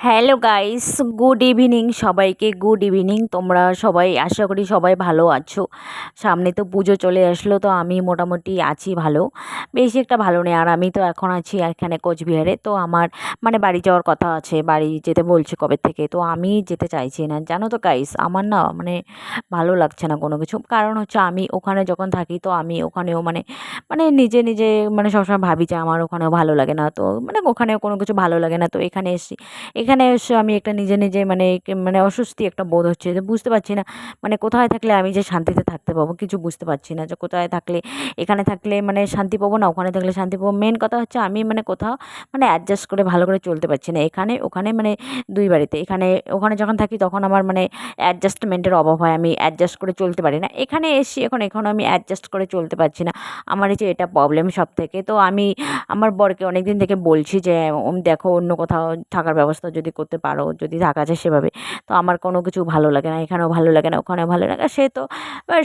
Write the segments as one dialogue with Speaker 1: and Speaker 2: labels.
Speaker 1: Hello guys good evening সবাইকে good evening তোমরা সবাই, আশা করি সবাই ভালো আছো। সামনে তো পুজো চলে আসলো, তো আমি মোটামুটি আছি ভালো। বেশি একটা ভালো নেই। আর আমি তো এখন আছি এখানে কোচবিহারে। তো আমার মানে বাড়ি যাওয়ার কথা আছে। বাড়ি যেতে বলছে কবে থেকে? তো আমি যেতে চাইছি না। জানো তো গাইস আমার না মানে ভালো লাগছে না কোনো কিছু। কারণ হচ্ছে আমি ওখানে যখন থাকি, তো আমি ওখানেও মানে মানে নিজে নিজে মানে সবসময় ভাবি যে আমার ওখানেও ভালো লাগে না। তো মানে ওখানেও কোনো কিছু ভালো লাগে না। তো এখানে এসে এখানে এসে আমি একটা নিজে নিজে মানে মানে অস্বস্তি একটা বোধ হচ্ছে যে বুঝতে পারছি না। মানে কোথায় থাকলে আমি যে শান্তিতে থাকতে পাবো কিছু বুঝতে পারছি না। যে কোথায় থাকলে, এখানে থাকলে মানে শান্তি পাবো না, ওখানে থাকলে শান্তি পাবো। মেন কথা হচ্ছে আমি মানে কোথাও মানে অ্যাডজাস্ট করে ভালো করে চলতে পারছি না। এখানে, ওখানে মানে দুই বাড়িতে। এখানে, ওখানে যখন থাকি তখন আমার মানে অ্যাডজাস্টমেন্টের অভাব হয়। আমি অ্যাডজাস্ট করে চলতে পারি না। এখানে এসে এখন এখন আমি অ্যাডজাস্ট করে চলতে পারছি না। আমার এই যে এটা প্রবলেম সব থেকে তো আমি, আমার বরকে অনেক দিন থেকে বলছি যে দেখো অন্য কোথাও থাকার ব্যবস্থা যদি করতে পারো, যদি থাকা যায় সেভাবে। তো আমার কোনো কিছু ভালো লাগে না, এখানেও ভালো লাগে না, ওখানেও ভালো লাগে সে তো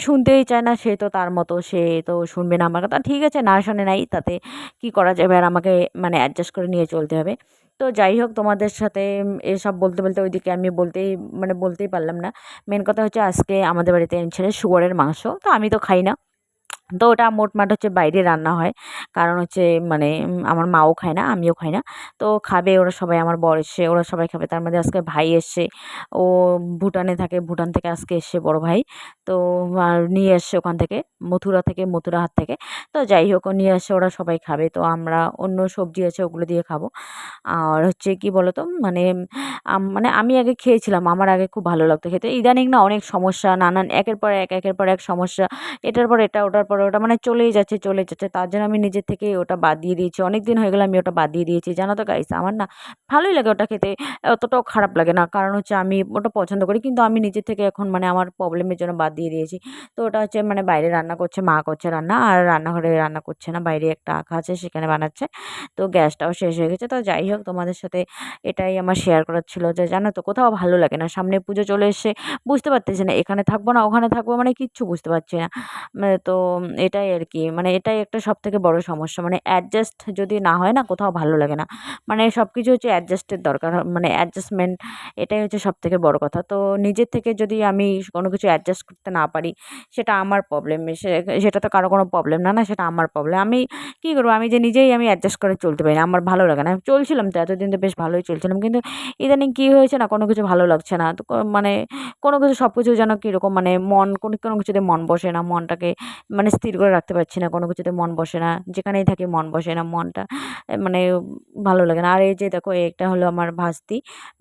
Speaker 1: শুনতেই চায় না, সে তো তার মতো, সে তো শুনবে না আমার কথা। ঠিক আছে, না শোনে নাই, তাতে কি করা যাবে? আর আমাকে মানে অ্যাডজাস্ট করে নিয়ে চলতে হবে। তো যাই হোক, তোমাদের সাথে এসব বলতে বলতে ওইদিকে আমি বলতেই মানে বলতেই পারলাম না। মেন কথা হচ্ছে আজকে আমাদের বাড়িতে এনেছিল শুয়োরের মাংস। তো আমি তো খাই না। তো ওটা মোটমাট হচ্ছে বাইরে রান্না হয়। কারণ হচ্ছে মানে আমার মাও খায় না, আমিও খাই না। তো খাবে ওরা সবাই, আমার বর এসে, ওরা সবাই খাবে। তার মধ্যে আজকে ভাই এসছে। ও ভুটানে থাকে, ভুটান থেকে আজকে এসছে বড় ভাই। তো নিয়ে এসছে ওখান থেকে, মথুরা থেকে, মথুরা হাত থেকে। তো যাই হোক নিয়ে এসে ওরা সবাই খাবে। তো আমরা অন্য সবজি আছে, ওগুলো দিয়ে খাব। আর হচ্ছে কি বলতো মানে মানে আমি আগে খেয়েছিলাম, আমার আগে খুব ভালো লাগতো খেতে। ইদানিং না অনেক সমস্যা, নানান, একের পর এক, একের পর এক সমস্যা। এটার পর এটা, ওটার পর ওটা মানে চলেই যাচ্ছে, চলে যাচ্ছে। তার জন্য আমি নিজের থেকেই ওটা বাদ দিয়ে দিয়েছি। অনেক দিন হয়ে গেলে আমি ওটা বাদ দিয়ে দিয়েছি। জানো তো গাইস আমার না ভালোই লাগে ওটা খেতে, অতটাও খারাপ লাগে না। কারণ হচ্ছে আমি ওটা পছন্দ করি, কিন্তু আমি নিজের থেকে এখন মানে আমার প্রবলেমের জন্য বাদ দিয়ে দিয়েছি। তো ওটা হচ্ছে মানে বাইরে রান্না করছে, মা করছে রান্না, আর রান্নাঘরে রান্না করছে না। বাইরে একটা আঁকা আছে, সেখানে বানাচ্ছে। তো গ্যাসটাও শেষ হয়ে গেছে। তো যাই হোক, তোমাদের সাথে এটাই আমার শেয়ার করার ছিল যে জানো তো, কোথাও ভালো লাগে না। সামনে পুজো চলে এসে বুঝতে পারতেছি না, এখানে থাকব না, ওখানে থাকব মানে কিচ্ছু বুঝতে পারছি না। মানে তো এটাই আর কি মানে এটাই একটা সব থেকে বড় সমস্যা। মানে অ্যাডজাস্ট যদি না হয় না, কোথাও ভালো লাগে না। মানে সব কিছু হচ্ছে অ্যাডজাস্টের দরকার। মানে অ্যাডজাস্টমেন্ট এটাই হচ্ছে সব থেকে বড় কথা। তো নিজের থেকে যদি আমি কোনো কিছু অ্যাডজাস্ট করতে না পারি, সেটা আমার প্রবলেম সেটা তো কারও কোনো প্রবলেম না না, সেটা আমার প্রবলেম আমি কী করব? আমি যে নিজেই আমি অ্যাডজাস্ট করে চলতে পারি না। আমার ভালো লাগে না। চলছিলাম তো, এতদিন তো বেশ ভালোই চলছিলাম। কিন্তু ইদানিং কী হয়েছে না, কোনো কিছু ভালো লাগছে না। তো মানে কোনো কিছু সব কিছু যেন কীরকম মানে মন, কোনো কোনো কিছুতে মন বসে না। মনটাকে মানে স্থির করে রাখতে পারছি না। কোনো কিছুতে মন বসে না। যেখানেই থাকি মন বসে না, মনটা মানে ভালো লাগে না। আর এই যে দেখো এটা হলো আমার ভাস্তি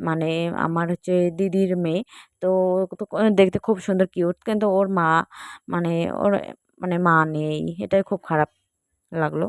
Speaker 1: মানে আমার হচ্ছে দিদির মেয়ে। তো তো দেখতে খুব সুন্দর, কিউট। কিন্তু ওর মা মানে ওর মানে মা নেই। এটাই খুব খারাপ লাগল।